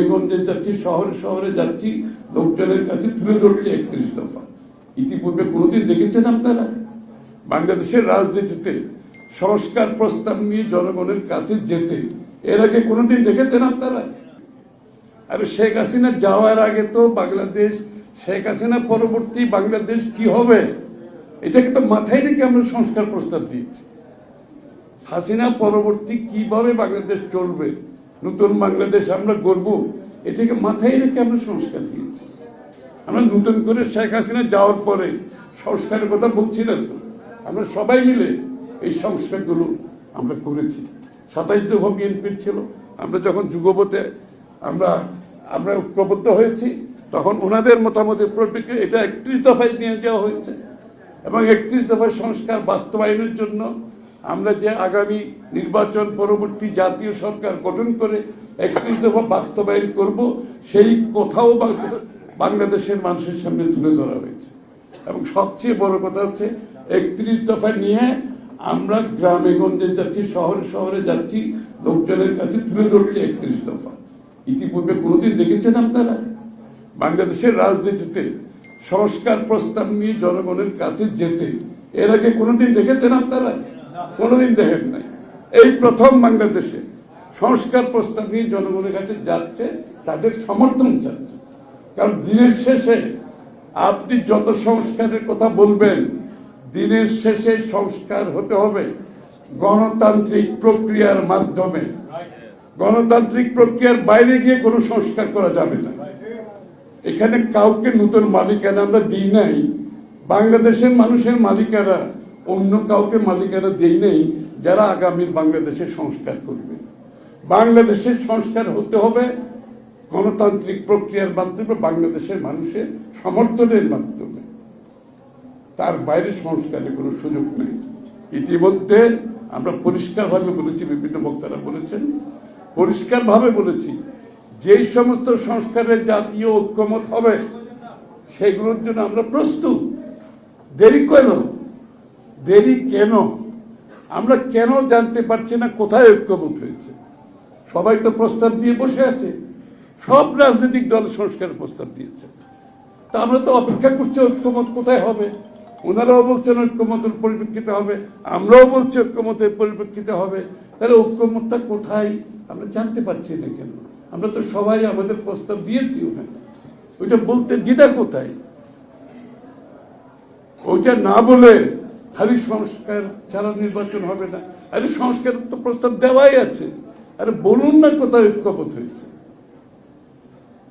গ্রামে যাচ্ছি, শহরে শহরে যাচ্ছি, লোকজনের কাছে তুলে ধরছে একত্রিশ দফা। ইতিপূর্বে কোনোদিন দেখেছেন আপনারা? বাংলাদেশের রাজনীতিতে সংস্কার প্রস্তাব নিয়ে জনগণের কাছে যেতে, এর আগে কোনোদিন দেখেছেন আপনারা? আরে শেখ হাসিনা যাওয়ার আগে তো বাংলাদেশ, শেখ হাসিনা পরবর্তী বাংলাদেশ কি হবে? এটাকে তো মাথায় রেখে আমরা সংস্কার প্রস্তাব দিয়েছি। হাসিনা পরবর্তী কীভাবে বাংলাদেশ চলবে? নতুন বাংলাদেশ আমরা গড়ব এটাকে মাথায় রেখে আমরা সংস্কার দিয়েছি। আমরা নতুন করে শেখ হাসিনা যাওয়ার পরে সংস্কারের কথা বলছি না তো। আমরা সবাই মিলে এই সংস্কারগুলো আমরা করেছি। সাতাইশ দফা বিএনপির ছিল, আমরা যখন যুগপথে আমরা আমরা ঐক্যবদ্ধ হয়েছি, তখন ওনাদের মতামতের পরিপ্রেক্ষিতে এটা একত্রিশ দফায় নিয়ে যাওয়া হয়েছে এবং একত্রিশ দফার সংস্কার বাস্তবায়নের জন্য আমরা যে আগামী নির্বাচন পরবর্তী জাতীয় সরকার গঠন করে একত্রিশ দফা বাস্তবায়ন করব, সেই কোথাও বাংলাদেশের মানুষের সামনে তুলে ধরা হয়েছে। এবং সবচেয়ে বড় কথা হচ্ছে, একত্রিশ দফা নিয়ে আমরা গ্রামে গঞ্জে যাচ্ছি, শহরে শহরে যাচ্ছি, লোকজনের কাছে তুলে ধরছে একত্রিশ দফা। ইতিপূর্বে কোনোদিন দেখেছেন আপনারা? বাংলাদেশের রাজনীতিতে সংস্কার প্রস্তাব নিয়ে জনগণের কাছে যেতে, এর আগে কোনোদিন দেখেছেন আপনারা? কোনোদিন দেখেন নাই। এই প্রথম বাংলাদেশে সংস্কার প্রস্তাব নিয়ে জনগণের কাছে যাচ্ছে, তাদের সমর্থন চাচ্ছে। কারণ দিনের শেষে আপনি যত সংস্কারের কথা বলবেন, দিনের শেষে সংস্কার হতে হবে গণতান্ত্রিক প্রক্রিয়ার মাধ্যমে। গণতান্ত্রিক প্রক্রিয়ার বাইরে গিয়ে কোনো সংস্কার করা যাবে না। এখানে কাউকে নতুন মালিকানা আমরা দিই নাই। বাংলাদেশের মানুষের মালিকানা অন্য কাউকে মালিকানা দেই নেই, যারা আগামী বাংলাদেশের সংস্কার করবে। বাংলাদেশের সংস্কার হতে হবে গণতান্ত্রিক প্রক্রিয়ার মাধ্যমে, বাংলাদেশের মানুষের সমর্থনের মাধ্যমে। তার বাইরে সংস্কারের কোনো সুযোগ নেই। ইতিমধ্যে আমরা পরিষ্কারভাবে বলেছি, বিভিন্ন বক্তারা বলেছেন, পরিষ্কারভাবে বলেছি, যেই সমস্ত সংস্কারের জাতীয় ঐক্যমত হবে, সেগুলোর জন্য আমরা প্রস্তুত। দেরি কেন দেরি কেন? আমরা কেন জানতে পারছি না কোথায় ঐক্যমত হয়েছে? সবাই তো প্রস্তাব দিয়ে বসে আছে। সব রাজনৈতিক দল সংস্কারের প্রস্তাব দিয়েছে। তা আমরা তো অপেক্ষা করছি ঐক্যমত কোথায় হবে? ওনারাও বলছেন ঐক্যমতের পরিপ্রেক্ষিতে হবে। আমরাও বলছি ঐক্যমতের পরিপ্রেক্ষিতে হবে। তাহলে ঐক্যমতটা কোথায়? আমরা জানতে পারছি না কেন? আমরা তো সবাই আমাদের প্রস্তাব দিয়েছি ওখানে ওইটা বলতে দ্বিধা কোথায়? ওইটা না বলে খালি সংস্কার ছাড়া নির্বাচন হবে না। আরে সংস্কার তো প্রস্তাব দেওয়াই আছে। আরে বলুন না কোথায় ঐক্যমত হয়েছে।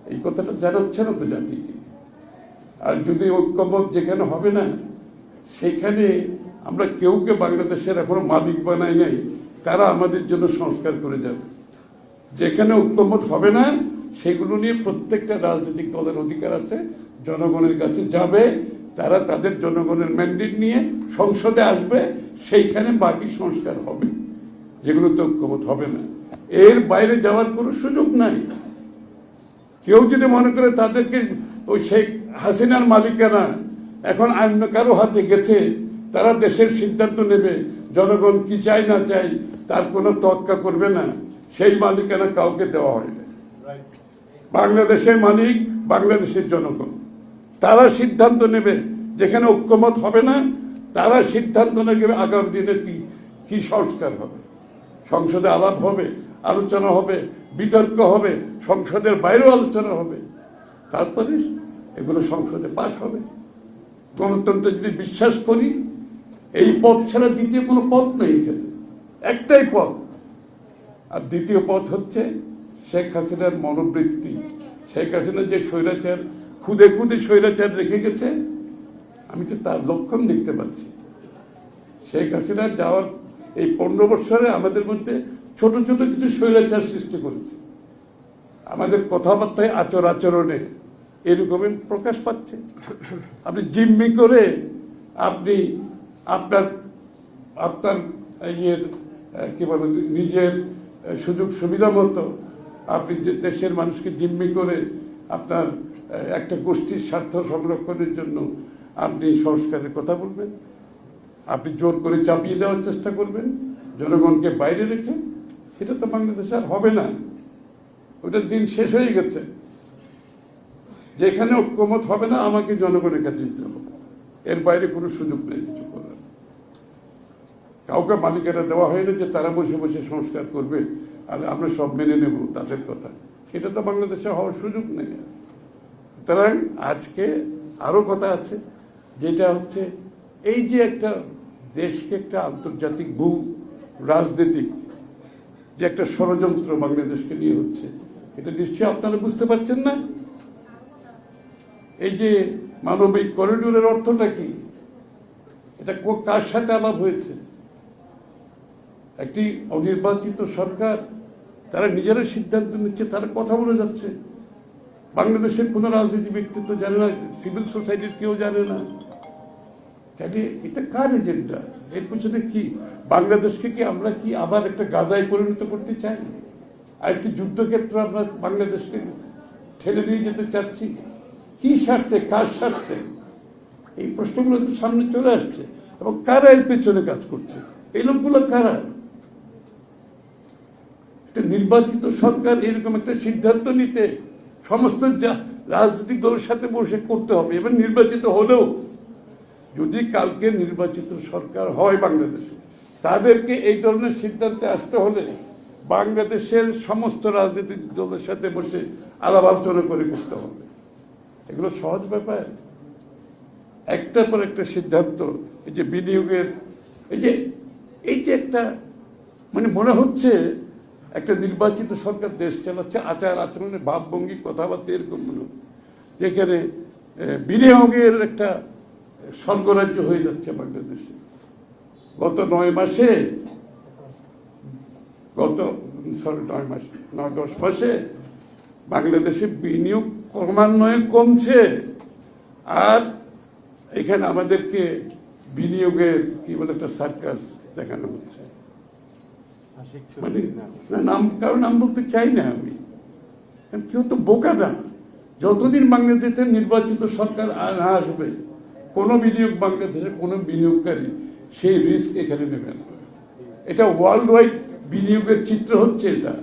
এই কথাটা জানাচ্ছে না তো জাতিকে। আর যদি ঐক্যমত যেখানে হবে না, সেখানে আমরা কেউকে বাংলাদেশের এখনও মালিক বানাই নাই। তারা আমাদের জন্য সংস্কার করে যাবে। যেখানে ঐক্যমত হবে না, সেগুলো নিয়ে প্রত্যেকটা রাজনৈতিক দলের অধিকার আছে। জনগণের কাছে যাবে। তারা তাদের জনগণের ম্যান্ডেট নিয়ে সংসদে আসবে সেইখানে বাকি সংস্কার হবে। যেগুলোতে ঐক্যমত হবে না। এর বাইরে যাওয়ার কোনো সুযোগ নাই। কেউ যদি মনে করে তাদেরকে ওই শেখ হাসিনার মালিকানা এখন অন্য কারও হাতে গেছে তারা দেশের সিদ্ধান্ত নেবে জনগণ কি চায় না চায় তার কোনো তৎকা করবে না। সেই মালিকানা কাউকে দেওয়া হয় না। বাংলাদেশের মালিক বাংলাদেশের জনগণ। তারা সিদ্ধান্ত নেবে যেখানে ঐক্যমত হবে না, তারা সিদ্ধান্ত নেবে আগামী দিনে কি কি সংস্কার হবে। সংসদে আলাপ হবে, আলোচনা হবে, বিতর্ক হবে, সংসদের বাইরেও আলোচনা হবে। তারপরে এগুলো সংসদে পাশ হবে। গণতন্ত্র যদি বিশ্বাস করি, এই পথ ছাড়া দ্বিতীয় কোনো পথ নেই এখানে। একটাই পথ। আর দ্বিতীয় পথ হচ্ছে শেখ হাসিনার মনোবৃত্তি। শেখ হাসিনা যে স্বৈরাচার খুদে খুদে স্বৈরাচার রেখে গেছে। আমি তো তার লক্ষণ দেখতে পাচ্ছি। শেখ হাসিনা যাওয়ার এই পনেরো বছরে আমাদের মধ্যে ছোট ছোট কিছু স্বৈরাচার সৃষ্টি করেছে। আমাদের কথাবার্তায় আচর আচরণে এরকমই প্রকাশ পাচ্ছে। আপনি জিম্মি করে আপনি আপনার আপনার ইয়ের কি বলে, নিজের সুযোগ সুবিধা মতো আপনি দেশের মানুষকে জিম্মি করে আপনার একটা গোষ্ঠীর স্বার্থ সংরক্ষণের জন্য আপনি সংস্কারের কথা বলবেন। আপনি জোর করে চাপিয়ে দেওয়ার চেষ্টা করবেন, জনগণকে বাইরে রেখে। সেটা তো বাংলাদেশে আর হবে না। ওটার দিন শেষ হয়ে গেছে। যেখানে ঐক্যমত হবে না, আমাকে জনগণের কাছে দিতে হবে। এর বাইরে কোনো সুযোগ নেই কিছু করার। কাউকে মালিকানা দেওয়া হয়নি যে তারা বসে বসে সংস্কার করবে, আর আমরা সব মেনে নেব তাদের কথা। সেটা তো বাংলাদেশে হওয়ার সুযোগ নেই সুতরাং আজকে আরও কথা আছে, যেটা হচ্ছে এই যে একটা দেশকে একটা আন্তর্জাতিক ভূ রাজনৈতিক যে একটা ষড়যন্ত্র বাংলাদেশকে নিয়ে হচ্ছে, এটা নিশ্চয়ই আপনারা বুঝতে পারছেন না? এই যে মানবিক করিডোরের অর্থটা কি? এটা কার সাথে আলাপ হয়েছে? একটি অনির্বাচিত সরকার, তারা নিজেরা সিদ্ধান্ত নিচ্ছে, তারা কথা বলে যাচ্ছে। বাংলাদেশের কোনো রাজনীতি ব্যক্তিত্ব জানে না, সিভিল সোসাইটির কেউ জানে না। কাজে এটা কার এজেন্ডা? এর পিছনে কি? বাংলাদেশকে কি আমরা কি আবার একটা গাজায় পরিণত করতে চাই? আর একটি যুদ্ধক্ষেত্র আমরা বাংলাদেশকে ঠেলে দিয়ে যেতে চাচ্ছি? কি স্বার্থে, কার স্বার্থে? এই প্রশ্নগুলো তো সামনে চলে আসছে। এবং কারা এর পেছনে কাজ করছে? এই লোকগুলো কারা? একটা নির্বাচিত সরকার এরকম একটা সিদ্ধান্ত নিতে সমস্ত রাজনৈতিক দলের সাথে বসে করতে হবে, এবার নির্বাচিত হলেও যদি কালকে নির্বাচিত সরকার হয় বাংলাদেশে, তাদেরকে এই ধরনের সিদ্ধান্তে আসতে হলে বাংলাদেশের সমস্ত রাজনৈতিক দলের সাথে বসে আলাপ আলোচনা করে করতে হবে। এগুলো সহজ ব্যাপার। একটার পর একটা সিদ্ধান্ত, এই যে বিনিয়োগের, এই যে এই যে একটা মানে মনে হচ্ছে একটা নির্বাচিত সরকার দেশ চালাচ্ছে, আচার আচরণের ভাবভঙ্গি কথাবার্তা এরকম হচ্ছে যেখানে বিনিয়োগের একটা স্বর্গরাজ্য হয়ে যাচ্ছে বাংলাদেশে। গত নয় মাসে, গত, সরি, নয় মাস, নয়, দশ মাসে বাংলাদেশে বিনিয়োগ ক্রমান্বয়ে কমছে। আর এখানে আমাদেরকে বিনিয়োগের কি বলে একটা সার্কাস দেখানো হচ্ছে। মানে নাম। কারও নাম বলতে চাই না আমি। কারণ কেউ তো বোকা না। যতদিন বাংলাদেশের নির্বাচিত সরকার আর না আসবে, কোনো বিনিয়োগ বাংলাদেশের কোনো বিনিয়োগকারী সেই রিস্ক এখানে নেবে না। এটা ওয়ার্ল্ড ওয়াইড বিনিয়োগের চিত্র হচ্ছে এটা।